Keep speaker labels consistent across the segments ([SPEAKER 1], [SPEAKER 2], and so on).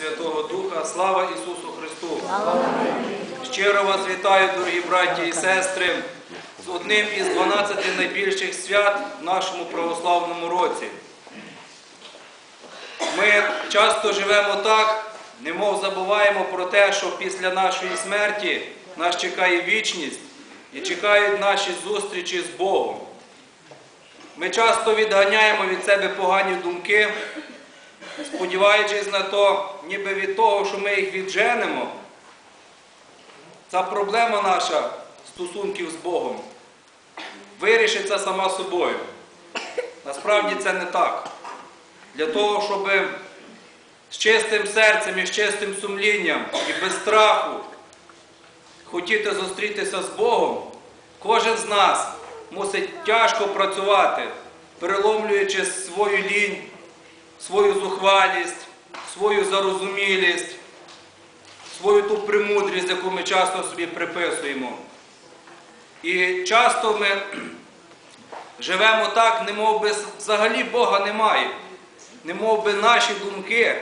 [SPEAKER 1] Святого Духа. Слава Ісусу Христу! Щиро вас вітаю, дорогі браті і сестри, з одним із 12 найбільших свят в нашому православному році. Ми часто живемо так, немов забуваємо про те, що після нашої смерті нас чекає вічність і чекають наші зустрічі з Богом. Ми часто відганяємо від себе погані думки, сподіваючись на то, ніби від того, що ми їх відженемо, ця проблема наша стосунків з Богом вирішиться сама собою. Насправді це не так. Для того, щоб з чистим серцем і з чистим сумлінням і без страху хотіти зустрітися з Богом, кожен з нас мусить тяжко працювати, переломлюючи свою лінь, свою зухвалість, свою зарозумілість, свою ту премудрість, яку ми часто собі приписуємо. І часто ми живемо так, немов би взагалі Бога немає, немов би наші думки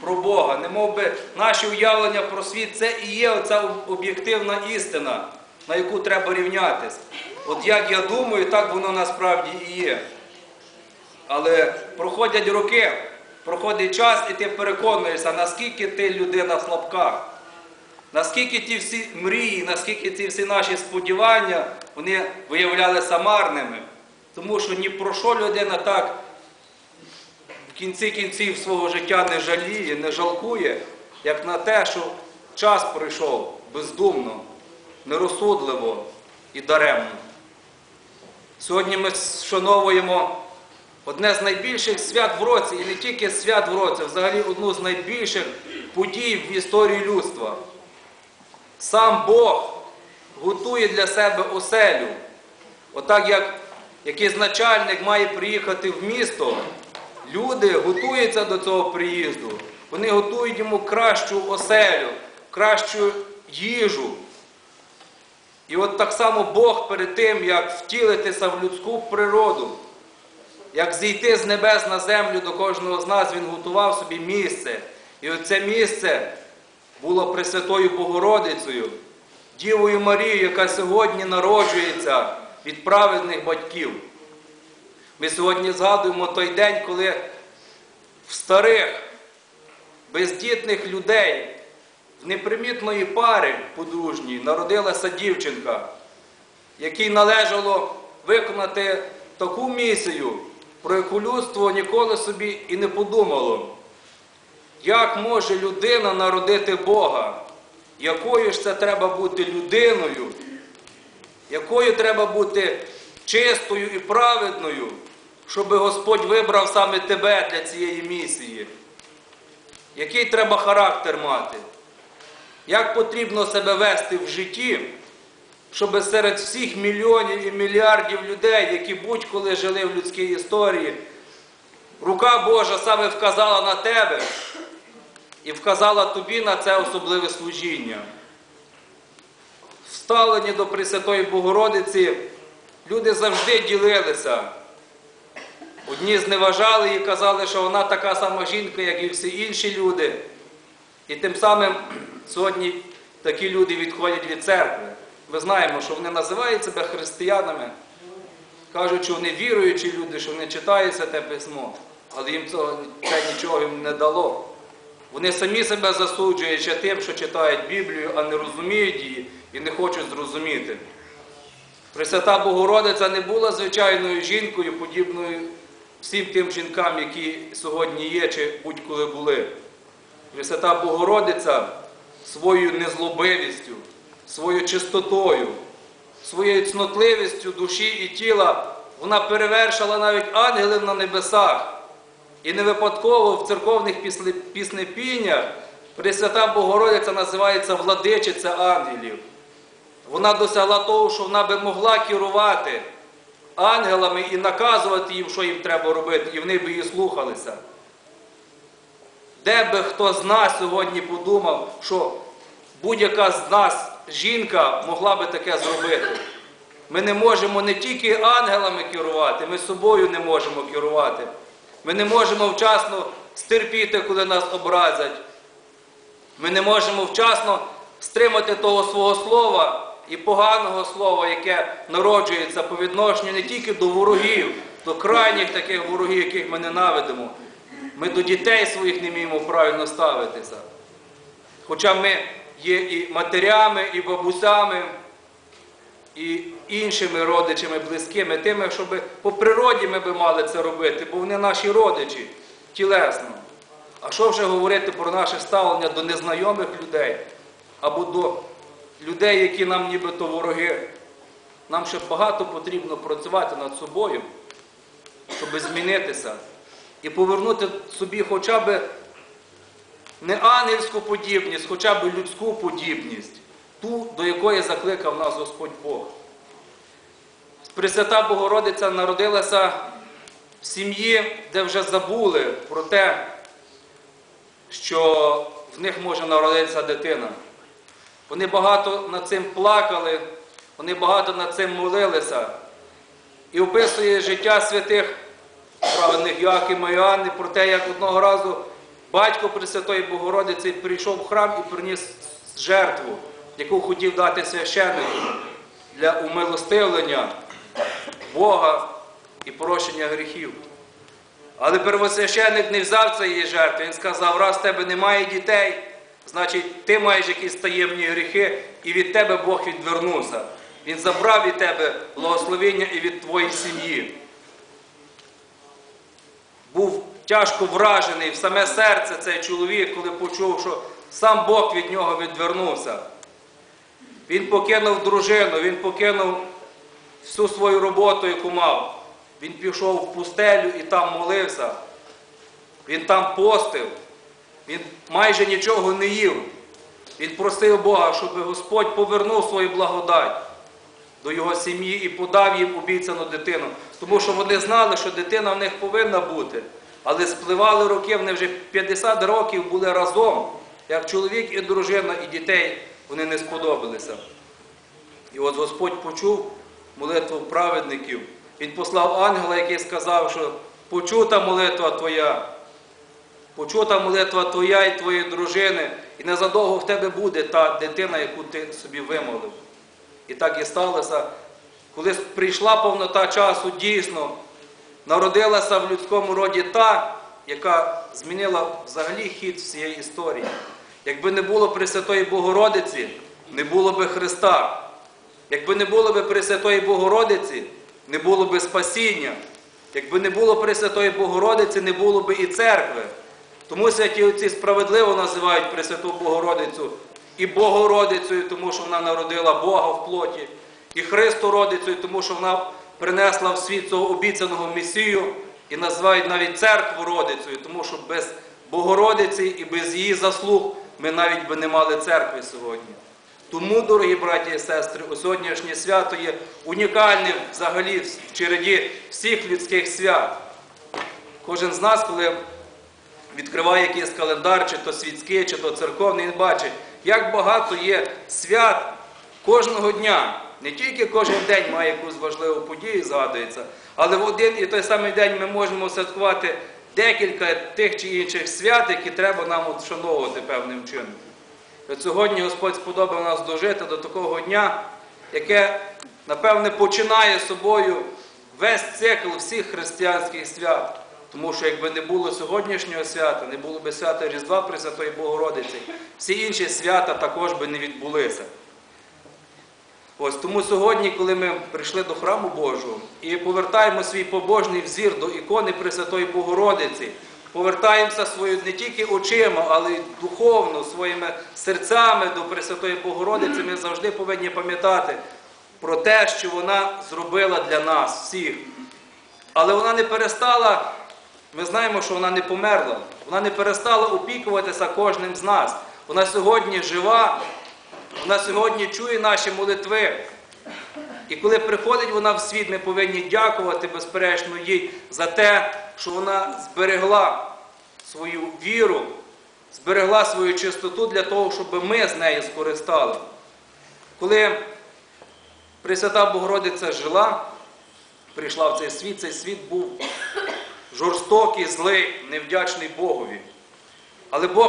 [SPEAKER 1] про Бога, немов би наші уявлення про світ, це і є оця об'єктивна істина, на яку треба рівнятись. От як я думаю, так воно насправді і є. Але проходять роки, проходить час, і ти переконуєшся, наскільки ти людина слабка, наскільки ті всі мрії, наскільки ці всі наші сподівання, вони виявлялися марними. Тому що ні про що людина так в кінці кінців свого життя не жаліє, не жалкує, як на те, що час пройшов бездумно, нерозсудливо і даремно. Сьогодні ми вшановуємо одне з найбільших свят в році, і не тільки свят в році, а взагалі одну з найбільших подій в історії людства. Сам Бог готує для себе оселю. Отак, як якийсь начальник має приїхати в місто, люди готуються до цього приїзду. Вони готують йому кращу оселю, кращу їжу. І от так само Бог перед тим, як втілитися в людську природу, як зійти з небес на землю до кожного з нас, Він готував собі місце. І оце місце було Пресвятою Богородицею, Дівою Марією, яка сьогодні народжується від праведних батьків. Ми сьогодні згадуємо той день, коли в старих, бездітних людей, в непримітної пари подружній народилася дівчинка, якій належало виконати таку місію, про яку людство ніколи собі і не подумало. Як може людина народити Бога? Якою ж це треба бути людиною? Якою треба бути чистою і праведною, щоб Господь вибрав саме тебе для цієї місії? Який треба характер мати? Як потрібно себе вести в житті, щоб серед всіх мільйонів і мільярдів людей, які будь-коли жили в людській історії, рука Божа саме вказала на тебе і вказала тобі на це особливе служіння. Вставлені до Пресвятої Богородиці, люди завжди ділилися. Одні зневажали її, казали, що вона така сама жінка, як і всі інші люди. І тим самим сьогодні такі люди відходять від церкви. Ми знаємо, що вони називають себе християнами, кажуть, що вони віруючі люди, що вони читають те письмо, але їм цього це нічого їм не дало. Вони самі себе засуджують ще тим, що читають Біблію, а не розуміють її і не хочуть зрозуміти. Пресвята Богородиця не була звичайною жінкою, подібною всім тим жінкам, які сьогодні є чи будь-коли були. Пресвята Богородиця своєю незлобивістю, своєю чистотою, своєю цнотливістю душі і тіла, вона перевершила навіть ангелів на небесах. І не випадково в церковних піснепіннях Пресвята Богородиця називається владичиця ангелів. Вона досягла того, що вона би могла керувати ангелами і наказувати їм, що їм треба робити, і вони б її слухалися. Де би хто з нас сьогодні подумав, що будь-яка з нас жінка могла би таке зробити. Ми не можемо не тільки ангелами керувати, ми собою не можемо керувати. Ми не можемо вчасно стерпіти, коли нас образять. Ми не можемо вчасно стримати того свого слова і поганого слова, яке народжується по відношенню не тільки до ворогів, до крайніх таких ворогів, яких ми ненавидимо. Ми до дітей своїх не вміємо правильно ставитися. Хоча ми є і матерями, і бабусями, і іншими родичами близькими, тими, щоб по природі ми би мали це робити, бо вони наші родичі тілесно. А що вже говорити про наше ставлення до незнайомих людей або до людей, які нам нібито вороги? Нам ще багато потрібно працювати над собою, щоб змінитися і повернути собі хоча б не ангельську подібність, хоча б людську подібність, ту, до якої закликав нас Господь Бог. Пресвята Богородиця народилася в сім'ї, де вже забули про те, що в них може народитися дитина. Вони багато над цим плакали, вони багато над цим молилися. І описує життя святих праведних Йоакима і Анни про те, як одного разу батько Пресвятої Богородиці прийшов в храм і приніс жертву, яку хотів дати священнику для умилостивлення Бога і прощення гріхів. Але первосвященник не взяв цієї жертви. Він сказав, раз в тебе немає дітей, значить ти маєш якісь таємні гріхи, і від тебе Бог відвернувся. Він забрав від тебе благословення і від твоєї сім'ї. Був тяжко вражений в саме серце цей чоловік, коли почув, що сам Бог від нього відвернувся. Він покинув дружину, він покинув всю свою роботу, яку мав. Він пішов в пустелю і там молився. Він там постив. Він майже нічого не їв. Він просив Бога, щоб Господь повернув свою благодать до його сім'ї і подав їм обіцяну дитину. Тому що вони знали, що дитина в них повинна бути. Але спливали роки, вони вже 50 років були разом, як чоловік і дружина, і дітей вони не сподобалися. І от Господь почув молитву праведників. Він послав ангела, який сказав, що почута молитва твоя, почута молитва твоя і твоєї дружини, і незадовго в тебе буде та дитина, яку ти собі вимолив. І так і сталося. Коли прийшла повнота часу, дійсно, народилася в людському роді та, яка змінила взагалі хід всієї історії. Якби не було Пресвятої Богородиці, не було би Христа. Якби не було би Пресвятої Богородиці, не було би спасіння. Якби не було Пресвятої Богородиці, не було би і церкви. Тому святі отці справедливо називають Пресвяту Богородицю і Богородицею, тому що вона народила Бога в плоті, і Христородицею, тому що вона принесла в світ цього обіцяного Месію, і називають навіть церкву родицею, тому що без Богородиці і без її заслуг ми навіть би не мали церкви сьогодні. Тому, дорогі браті і сестри, у сьогоднішнє свято є унікальним взагалі в череді всіх людських свят. Кожен з нас, коли відкриває якийсь календар, чи то світський, чи то церковний, він бачить, як багато є свят кожного дня. Не тільки кожен день має якусь важливу подію, згадується, але в один і той самий день ми можемо святкувати декілька тих чи інших свят, які треба нам вшановувати певним чином. От сьогодні Господь сподобав нас дожити до такого дня, яке, напевне, починає собою весь цикл всіх християнських свят. Тому що якби не було сьогоднішнього свята, не було б свята Різдва Пресвятої Богородиці, всі інші свята також би не відбулися. Ось тому сьогодні, коли ми прийшли до храму Божого і повертаємо свій побожний взір до ікони Пресвятої Богородиці, повертаємося свою не тільки очима, але й духовно, своїми серцями до Пресвятої Богородиці, ми завжди повинні пам'ятати про те, що вона зробила для нас всіх. Але вона не перестала, ми знаємо, що вона не померла, вона не перестала опікуватися кожним з нас. Вона сьогодні жива, вона сьогодні чує наші молитви. І коли приходить вона в світ, ми повинні дякувати, безперечно, їй за те, що вона зберегла свою віру, зберегла свою чистоту для того, щоб ми з нею скористали. Коли Пресвята Богородиця жила, прийшла в цей світ, цей світ був жорстокий, злий, невдячний Богові. Але Бог